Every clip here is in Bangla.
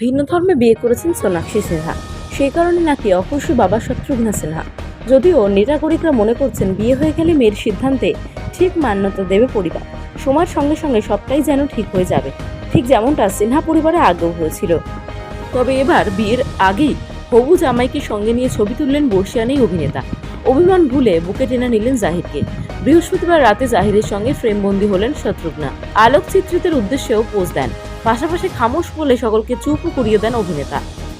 ভিন্ন ধর্মে বিয়ে করেছেন সোনাক্ষী সিনহা। সেই কারণে নাকি অখুশি বাবা শত্রুঘ্না সিনহা। যদিও নেটাগরিকরা মনে করছেন বিয়ে হয়ে গেলে মেয়ের সিদ্ধান্তে ঠিক মান্যতা দেবে পরিবার। সময়ের সঙ্গে সঙ্গে সবটাই যেন ঠিক হয়ে যাবে। ঠিক যেমনটা সিনহা পরিবারে আগেও হয়েছিল। তবে এবার বিয়ের আগেই হবু জামাইকে সঙ্গে নিয়ে ছবি তুললেন বর্ষিয়ানেই অভিনেতা। অভিমান ভুলে বুকে টেনে নিলেন জাহিরকে। বৃহস্পতিবার রাতে জাহিরের সঙ্গে ফ্রেমবন্দি হলেন শত্রুঘ্না। আলোকচিত্রিতের উদ্দেশ্যেও পোজ দেন। পাশাপাশি খামোশ বলে সকলকে চুপও করিয়ে দেন অভিনেতা।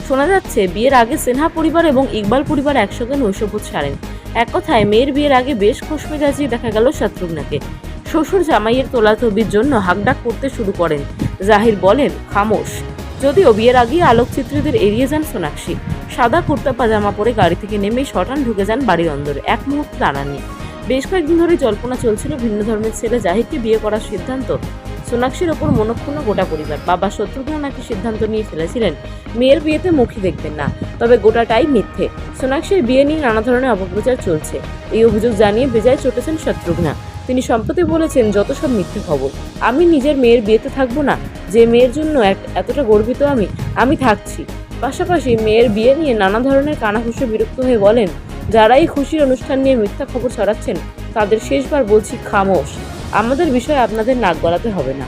শোনা যাচ্ছে, বিয়ের আগে সিনহা পরিবার এবং ইকবাল পরিবার একসঙ্গে নৈশভোজ ছাড়েন এক কথায়, মেয়ের বিয়ের আগে বেশ খোশমেজাজি দেখা গেল শত্রুঘ্নাকে। শ্বশুর জামাইয়ের তোলাতবির জন্য হাকডাক করতে শুরু করেন। জাহির বলেন, খামোশ। যদিও বিয়ের আগে আলোকচিত্রীদের এড়িয়ে যান সোনাক্ষী। সাদা কুর্তা পাজামা পরে গাড়ি থেকে নেমে শটান ঢুকে যান বাড়ির অন্দরে। এক মুহূর্ত দাঁড়াননি। বেশ কয়েকদিন ধরে জল্পনা চলছিল ভিন্ন ধর্মের ছেলে জাহিরকে বিয়ে করার সিদ্ধান্ত সোনাক্ষীর ওপর মনক্ষুণ্ণ গোটা পরিবার। বাবা শত্রুঘ্ন নাকি সিদ্ধান্ত নিয়ে ফেলেছিলেন, মেয়ের বিয়েতে মুখই দেখবেন না। তবে গোটাটাই মিথ্যে। সোনাক্ষীর বিয়ে নিয়ে নানা ধরনের অপপ্রচার চলছে। এই অভিযোগ জানিয়ে বেজায় চটেছেন শত্রুঘ্না। তিনি সম্প্রতি বলেছেন, যত সব মিথ্যে খবর। আমি নিজের মেয়ের বিয়েতে থাকব না। যে মেয়ের জন্য এক, এতটা গর্বিত আমি আমি থাকছি। পাশাপাশি মেয়ের বিয়ে নিয়ে নানা ধরনের কানাঘুষে বিরক্ত হয়ে বলেন, যারাই খুশির অনুষ্ঠান নিয়ে মিথ্যা খবর ছড়াচ্ছেন, তাদের শেষবার বলছি খামোশ। আমাদের বিষয়ে আপনাদের নাক গলাতে হবে না।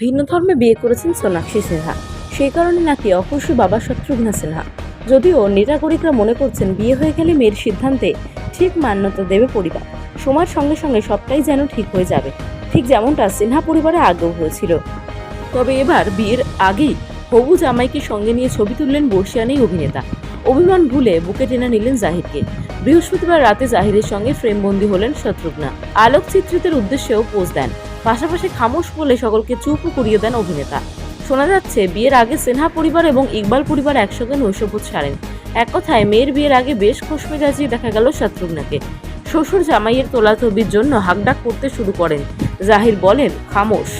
ভিন্ন ধর্মে বিয়ে করেছেন সোনাক্ষী সিনহা। সেই কারণে নাকি অখুশি বাবা শত্রুঘ্না সিনহা। যদিও নেটাগরিকরা মনে করছেন বিয়ে হয়ে গেলে মেয়ের সিদ্ধান্তে ঠিক মান্যতা দেবে পরিবার। সময়ের সঙ্গে সঙ্গে সবটাই যেন ঠিক হয়ে যাবে। ঠিক যেমনটা সিনহা পরিবারে আগেও হয়েছিল। তবে এবার বিয়ের আগেই হবু জামাইকে সঙ্গে নিয়ে ছবি তুললেন বর্ষিয়ানেই অভিনেতা। অভিমান ভুলে বুকে টেনে নিলেন জাহিরকে বৃহস্পতিবার রাতে জাহিরের সঙ্গে ফ্রেমবন্দি হলেন শত্রুঘ্না। আলোকচিত্রিতের উদ্দেশ্যেও পোজ দেন। পাশাপাশি খামোশ বলে সকলকে চুপও করিয়ে দেন অভিনেতা। শোনা যাচ্ছে, বিয়ের আগে সিনহা পরিবার এবং ইকবাল পরিবার একসঙ্গে নৈশভোজ সারেন। এক কথায়, মেয়ের বিয়ের আগে বেশ খোশমেজাজি দেখা গেল শত্রুঘ্নাকে। শ্বশুর জামাইয়ের তোলা ছবির জন্য হাকডাক করতে শুরু করেন। জাহির বলেন, খামোশ।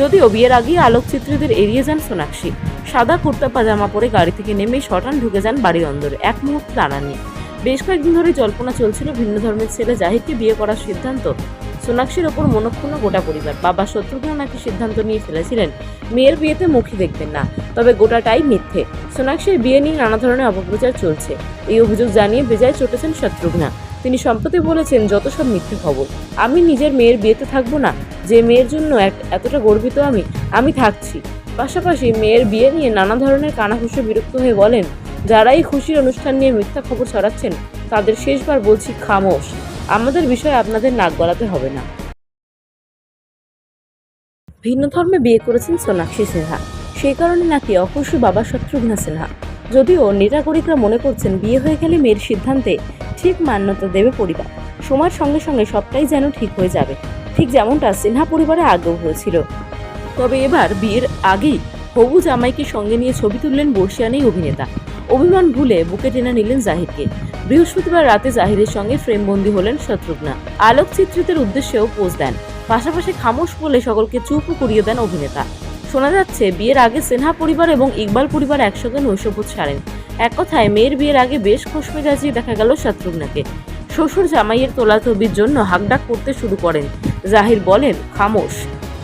যদিও বিয়ের আগেই আলোকচিত্রীদের এড়িয়ে যান সোনাক্ষী। সাদা কুর্তা পাজামা পরে গাড়ি থেকে নেমে শটান ঢুকে যান বাড়ির অন্দরে। এক মুহূর্ত দাঁড়াননি বেশ কয়েকদিন ধরে জল্পনা চলছিল ভিন্ন ধর্মের ছেলে জাহিরকে বিয়ে করার সিদ্ধান্ত। সোনাক্ষীর ওপর মনক্ষুণ্ণ গোটা পরিবার। বাবা শত্রুঘ্ন নাকি সিদ্ধান্ত নিয়ে ফেলেছিলেন, মেয়ের বিয়েতে মুখই দেখবেন না। তবে গোটাটাই মিথ্যে। সোনাক্ষীর বিয়ে নিয়ে নানা ধরনের অপপ্রচার চলছে। এই অভিযোগ জানিয়ে বেজায় চটেছেন শত্রুঘ্না। তিনি সম্প্রতি বলেছেন, যত সব মিথ্যে খবর। আমি নিজের মেয়ের বিয়েতে থাকব না। যে মেয়ের জন্য এতটা গর্বিত আমি আমি থাকছি। পাশাপাশি মেয়ের বিয়ে নিয়ে নানা ধরনের কানাঘুষে বিরক্ত হয়ে বলেন যারা এই খুশির অনুষ্ঠান নিয়ে মিথ্যা খবর ছড়াচ্ছেন, তাদের শেষবার বলছি খামোশ। আমাদের বিষয়ে আপনাদের নাক গলাতে হবে না। ভিন্ন ধর্মে বিয়ে করেছেন সোনাক্ষী সিনহা। সেই কারণে নাকি অখুশি বাবা শত্রুঘ্না সিনহা। যদিও নেটাগরিকরা মনে করছেন বিয়ে হয়ে গেলে মেয়ের সিদ্ধান্তে ঠিক মান্যতা দেবে পরিবার। সময়ের সঙ্গে সঙ্গে সবটাই যেন ঠিক হয়ে যাবে। ঠিক যেমনটা সিনহা পরিবারে আগেও হয়েছিল। তবে এবার বিয়ের আগেই হবু জামাইকে সঙ্গে নিয়ে ছবি তুললেন বর্ষিয়ানেই অভিনেতা। অভিমান ভুলে বুকে টেনে নিলেন জাহিরকে বৃহস্পতিবার রাতে জাহিরের সঙ্গে ফ্রেমবন্দি হলেন শত্রুঘ্না। আলোকচিত্রিতের উদ্দেশ্যেও পোজ দেন। পাশাপাশি খামোশ বলে সকলকে চুপও করিয়ে দেন অভিনেতা। শোনা যাচ্ছে, বিয়ের আগে সিনহা পরিবার এবং ইকবাল পরিবার একসঙ্গে নৈশভোজ ছাড়েন এক কথায়, মেয়ের বিয়ের আগে বেশ খোশমেজাজি দেখা গেল শত্রুঘ্নাকে। শ্বশুর জামাইয়ের তোলাতবির জন্য হাকডাক করতে শুরু করেন। জাহির বলেন, খামোশ।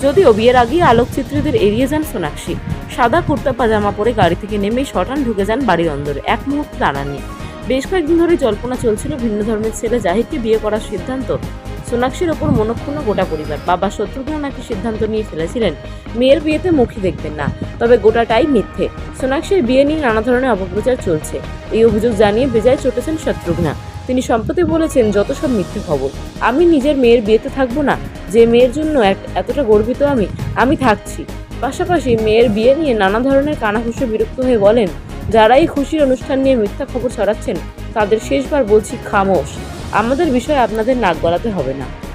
যদিও বিয়ের আগেই আলোকচিত্রীদের এড়িয়ে যান সোনাক্ষী। সাদা কুর্তা পাজামা পরে গাড়ি থেকে নেমে শটান ঢুকে যান বাড়ির অন্দরে। এক মুহূর্ত দাঁড়াননি বেশ কয়েকদিন ধরে জল্পনা চলছিল ভিন্ন ধর্মের ছেলে জাহিরকে বিয়ে করার সিদ্ধান্ত। সোনাক্ষীর ওপর মনক্ষুণ্ণ গোটা পরিবার। বাবা শত্রুঘ্ন নাকি সিদ্ধান্ত নিয়ে ফেলেছিলেন, মেয়ের বিয়েতে মুখই দেখবেন না। তবে গোটাটাই মিথ্যে। সোনাক্ষীর বিয়ে নিয়ে নানা ধরনের অপপ্রচার চলছে। এই অভিযোগ জানিয়ে বেজায় চটেছেন শত্রুঘ্না। তিনি সম্প্রতি বলেছেন, যত সব মিথ্যে খবর, আমি নিজের মেয়ের বিয়েতে থাকব না। যে মেয়ের জন্য এতটা গর্বিত আমি আমি থাকছি। পাশাপাশি মেয়ের বিয়ে নিয়ে নানা ধরনের কানাঘুষে বিরক্ত হয়ে বলেন, যারাই খুশির অনুষ্ঠান নিয়ে মিথ্যা খবর ছড়াচ্ছেন, তাদের শেষবার বলছি খামোশ। আমাদের বিষয়ে আপনাদের নাক গলাতে হবে না।